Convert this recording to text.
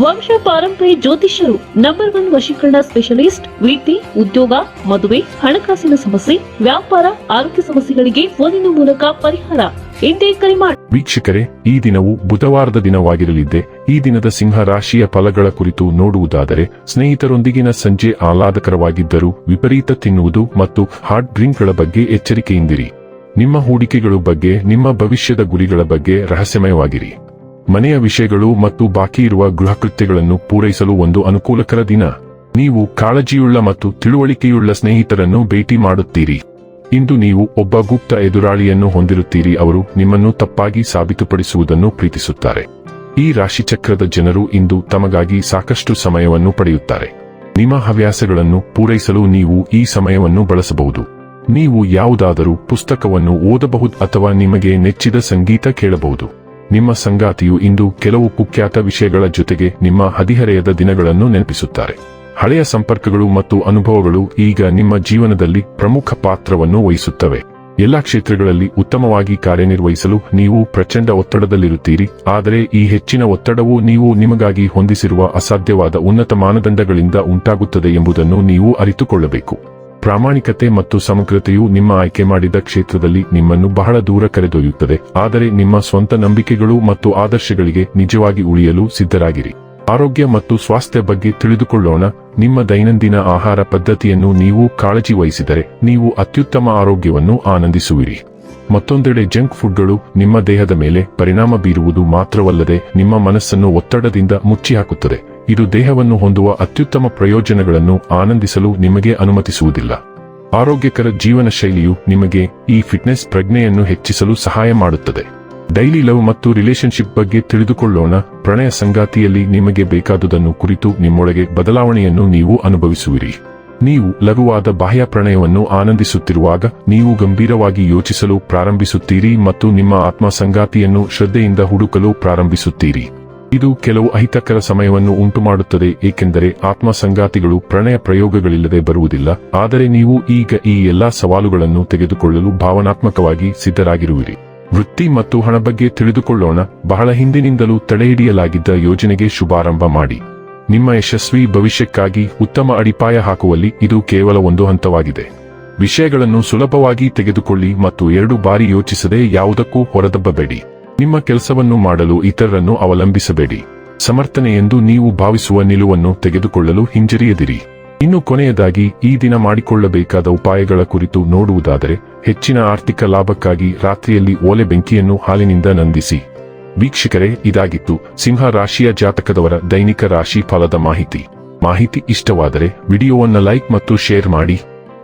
ವಂಶ ಪಾರಂಪರ್ಯ ಜ್ಯೋತಿಷ್ಯರು ನಂಬರ್ ಒನ್ ವಶೀಕರಣ ಸ್ಪೆಷಲಿಸ್ಟ್ ವೃತ್ತಿ ಉದ್ಯೋಗ, ಮದುವೆ, ಹಣಕಾಸಿನ ಸಮಸ್ಯೆ, ವ್ಯಾಪಾರ, ಆರೋಗ್ಯ ಸಮಸ್ಯೆಗಳಿಗೆ ಫೋನಿನ ಮೂಲಕ ಪರಿಹಾರ. ಕರೆ ಮಾಡಿ ವೀಕ್ಷಕರೇ, ಈ ದಿನವು ಬುಧವಾರದ ದಿನವಾಗಿರಲಿದ್ದೆ. ಈ ದಿನದ ಸಿಂಹ ರಾಶಿಯ ಫಲಗಳ ಕುರಿತು ನೋಡುವುದಾದರೆ, ಸ್ನೇಹಿತರೊಂದಿಗಿನ ಸಂಜೆ ಆಹ್ಲಾದಕರವಾಗಿದ್ದರೂ ವಿಪರೀತ ತಿನ್ನುವುದು ಮತ್ತು ಹಾರ್ಡ್ ಡ್ರಿಂಕ್ಗಳ ಬಗ್ಗೆ ಎಚ್ಚರಿಕೆಯಿಂದಿರಿ. ನಿಮ್ಮ ಹೂಡಿಕೆಗಳ ಬಗ್ಗೆ, ನಿಮ್ಮ ಭವಿಷ್ಯದ ಗುರಿಗಳ ಬಗ್ಗೆ ರಹಸ್ಯಮಯವಾಗಿರಿ. ಮನೆಯ ವಿಷಯಗಳು ಮತ್ತು ಬಾಕಿ ಇರುವ ಗೃಹಕೃತ್ಯಗಳನ್ನು ಪೂರೈಸಲು ಒಂದು ಅನುಕೂಲಕರ ದಿನ. ನೀವು ಕಾಳಜಿಯುಳ್ಳ ಮತ್ತು ತಿಳುವಳಿಕೆಯುಳ್ಳ ಸ್ನೇಹಿತರನ್ನು ಭೇಟಿ ಮಾಡುತ್ತೀರಿ. ಇಂದು ನೀವು ಒಬ್ಬ ಗುಪ್ತ ಎದುರಾಳಿಯನ್ನು ಹೊಂದಿರುತ್ತೀರಿ. ಅವರು ನಿಮ್ಮನ್ನು ತಪ್ಪಾಗಿ ಸಾಬೀತುಪಡಿಸುವುದನ್ನು ಪ್ರೀತಿಸುತ್ತಾರೆ. ಈ ರಾಶಿಚಕ್ರದ ಜನರು ಇಂದು ತಮಗಾಗಿ ಸಾಕಷ್ಟು ಸಮಯವನ್ನು ಪಡೆಯುತ್ತಾರೆ. ನಿಮ್ಮ ಹವ್ಯಾಸಗಳನ್ನು ಪೂರೈಸಲು ನೀವು ಈ ಸಮಯವನ್ನು ಬಳಸಬಹುದು. ನೀವು ಯಾವುದಾದರೂ ಪುಸ್ತಕವನ್ನು ಓದಬಹುದು ಅಥವಾ ನಿಮಗೆ ನೆಚ್ಚಿದ ಸಂಗೀತ ಕೇಳಬಹುದು. ನಿಮ್ಮ ಸಂಗಾತಿಯು ಇಂದು ಕೆಲವು ಕುಖ್ಯಾತ ವಿಷಯಗಳ ಜೊತೆಗೆ ನಿಮ್ಮ ಹದಿಹರೆಯದ ದಿನಗಳನ್ನು ನೆನಪಿಸುತ್ತಾರೆ. ಹಳೆಯ ಸಂಪರ್ಕಗಳು ಮತ್ತು ಅನುಭವಗಳು ಈಗ ನಿಮ್ಮ ಜೀವನದಲ್ಲಿ ಪ್ರಮುಖ ಪಾತ್ರವನ್ನು ವಹಿಸುತ್ತವೆ. ಎಲ್ಲಾ ಕ್ಷೇತ್ರಗಳಲ್ಲಿ ಉತ್ತಮವಾಗಿ ಕಾರ್ಯನಿರ್ವಹಿಸಲು ನೀವು ಪ್ರಚಂಡ ಒತ್ತಡದಲ್ಲಿರುತ್ತೀರಿ. ಆದರೆ ಈ ಹೆಚ್ಚಿನ ಒತ್ತಡವು ನೀವು ನಿಮಗಾಗಿ ಹೊಂದಿಸಿರುವ ಅಸಾಧ್ಯವಾದ ಉನ್ನತ ಮಾನದಂಡಗಳಿಂದ ಉಂಟಾಗುತ್ತದೆ ಎಂಬುದನ್ನು ನೀವು ಅರಿತುಕೊಳ್ಳಬೇಕು. ಪ್ರಾಮಾಣಿಕತೆ ಮತ್ತು ಸಮಗ್ರತೆಯು ನಿಮ್ಮ ಆಯ್ಕೆ ಮಾಡಿದ ಕ್ಷೇತ್ರದಲ್ಲಿ ನಿಮ್ಮನ್ನು ಬಹಳ ದೂರ ಕರೆದೊಯ್ಯುತ್ತದೆ. ಆದರೆ ನಿಮ್ಮ ಸ್ವಂತ ನಂಬಿಕೆಗಳು ಮತ್ತು ಆದರ್ಶಗಳಿಗೆ ನಿಜವಾಗಿ ಉಳಿಯಲು ಸಿದ್ಧರಾಗಿರಿ. ಆರೋಗ್ಯ ಮತ್ತು ಸ್ವಾಸ್ಥ್ಯ ಬಗ್ಗೆ ತಿಳಿದುಕೊಳ್ಳೋಣ. ನಿಮ್ಮ ದೈನಂದಿನ ಆಹಾರ ಪದ್ಧತಿಯನ್ನು ನೀವು ಕಾಳಜಿ ವಹಿಸಿದರೆ ನೀವು ಅತ್ಯುತ್ತಮ ಆರೋಗ್ಯವನ್ನು ಆನಂದಿಸುವಿರಿ. ಮತ್ತೊಂದೆಡೆ ಜಂಕ್ ಫುಡ್ಗಳು ನಿಮ್ಮ ದೇಹದ ಮೇಲೆ ಪರಿಣಾಮ ಬೀರುವುದು ಮಾತ್ರವಲ್ಲದೆ ನಿಮ್ಮ ಮನಸ್ಸನ್ನು ಒತ್ತಡದಿಂದ ಮುಚ್ಚಿಹಾಕುತ್ತದೆ. ಇದು ದೇಹವನ್ನು ಹೊಂದುವ ಅತ್ಯುತ್ತಮ ಪ್ರಯೋಜನಗಳನ್ನು ಆನಂದಿಸಲು ನಿಮಗೆ ಅನುಮತಿಸುವುದಿಲ್ಲ. ಆರೋಗ್ಯಕರ ಜೀವನ ಶೈಲಿಯು ನಿಮಗೆ ಈ ಫಿಟ್ನೆಸ್ ಪ್ರಜ್ಞೆಯನ್ನು ಹೆಚ್ಚಿಸಲು ಸಹಾಯ ಮಾಡುತ್ತದೆ. ಡೈಲಿ ಲವ್ ಮತ್ತು ರಿಲೇಶನ್ಶಿಪ್ ಬಗ್ಗೆ ತಿಳಿದುಕೊಳ್ಳೋಣ. ಪ್ರಣಯ ಸಂಗಾತಿಯಲ್ಲಿ ನಿಮಗೆ ಬೇಕಾದುದನ್ನು ಕುರಿತು ನಿಮ್ಮೊಳಗೆ ಬದಲಾವಣೆಯನ್ನು ನೀವು ಅನುಭವಿಸುವಿರಿ. ನೀವು ಲಘುವಾದ ಬಾಹ್ಯ ಪ್ರಣಯವನ್ನು ಆನಂದಿಸುತ್ತಿರುವಾಗ ನೀವು ಗಂಭೀರವಾಗಿ ಯೋಚಿಸಲು ಪ್ರಾರಂಭಿಸುತ್ತೀರಿ ಮತ್ತು ನಿಮ್ಮ ಆತ್ಮ ಸಂಗಾತಿಯನ್ನು ಶ್ರದ್ಧೆಯಿಂದ ಹುಡುಕಲು ಪ್ರಾರಂಭಿಸುತ್ತೀರಿ. ಇದು ಕೆಲವು ಅಹಿತಕರ ಸಮಯವನ್ನು ಉಂಟುಮಾಡುತ್ತದೆ, ಏಕೆಂದರೆ ಆತ್ಮ ಸಂಗಾತಿಗಳು ಪ್ರಣಯ ಪ್ರಯೋಗಗಳಿಲ್ಲದೆ ಬರುವುದಿಲ್ಲ. ಆದರೆ ನೀವು ಈಗ ಈ ಎಲ್ಲಾ ಸವಾಲುಗಳನ್ನು ತೆಗೆದುಕೊಳ್ಳಲು ಭಾವನಾತ್ಮಕವಾಗಿ ಸಿದ್ಧರಾಗಿರುವಿರಿ. ವೃತ್ತಿ ಮತ್ತು ಹಣ ಬಗ್ಗೆ ತಿಳಿದುಕೊಳ್ಳೋಣ. ಬಹಳ ಹಿಂದಿನಿಂದಲೂ ತಡೆಹಿಡಿಯಲಾಗಿದ್ದ ಯೋಜನೆಗೆ ಶುಭಾರಂಭ ಮಾಡಿ. ನಿಮ್ಮ ಯಶಸ್ವಿ ಭವಿಷ್ಯಕ್ಕಾಗಿ ಉತ್ತಮ ಅಡಿಪಾಯ ಹಾಕುವಲ್ಲಿ ಇದು ಕೇವಲ ಒಂದು ಹಂತವಾಗಿದೆ. ವಿಷಯಗಳನ್ನು ಸುಲಭವಾಗಿ ತೆಗೆದುಕೊಳ್ಳಿ ಮತ್ತು ಎರಡು ಬಾರಿ ಯೋಚಿಸದೆ ಯಾವುದಕ್ಕೂ ಹೊರದಬ್ಬಬೇಡಿ. ನಿಮ್ಮ ಕೆಲಸವನ್ನು ಮಾಡಲು ಇತರರನ್ನು ಅವಲಂಬಿಸಬೇಡಿ. ಸಮರ್ಥನೆ ಎಂದು ನೀವು ಭಾವಿಸುವ ನಿಲುವನ್ನು ತೆಗೆದುಕೊಳ್ಳಲು ಹಿಂಜರಿಯದಿರಿ. ಇನ್ನು ಕೊನೆಯದಾಗಿ, ಈ ದಿನ ಮಾಡಿಕೊಳ್ಳಬೇಕಾದ ಉಪಾಯಗಳ ಕುರಿತು ನೋಡುವುದಾದರೆ, ಹೆಚ್ಚಿನ ಆರ್ಥಿಕ ಲಾಭಕ್ಕಾಗಿ ರಾತ್ರಿಯಲ್ಲಿ ಓಲೆ ಬೆಂಕಿಯನ್ನು ಹಾಲಿನಿಂದ ನಂದಿಸಿ. ವೀಕ್ಷಕರೇ, ಇದಾಗಿತ್ತು ಸಿಂಹ ರಾಶಿಯ ಜಾತಕದವರ ದೈನಿಕ ರಾಶಿ ಫಲದ ಮಾಹಿತಿ. ಮಾಹಿತಿ ಇಷ್ಟವಾದರೆ, ವಿಡಿಯೋವನ್ನು ಲೈಕ್ ಮತ್ತು ಶೇರ್ ಮಾಡಿ.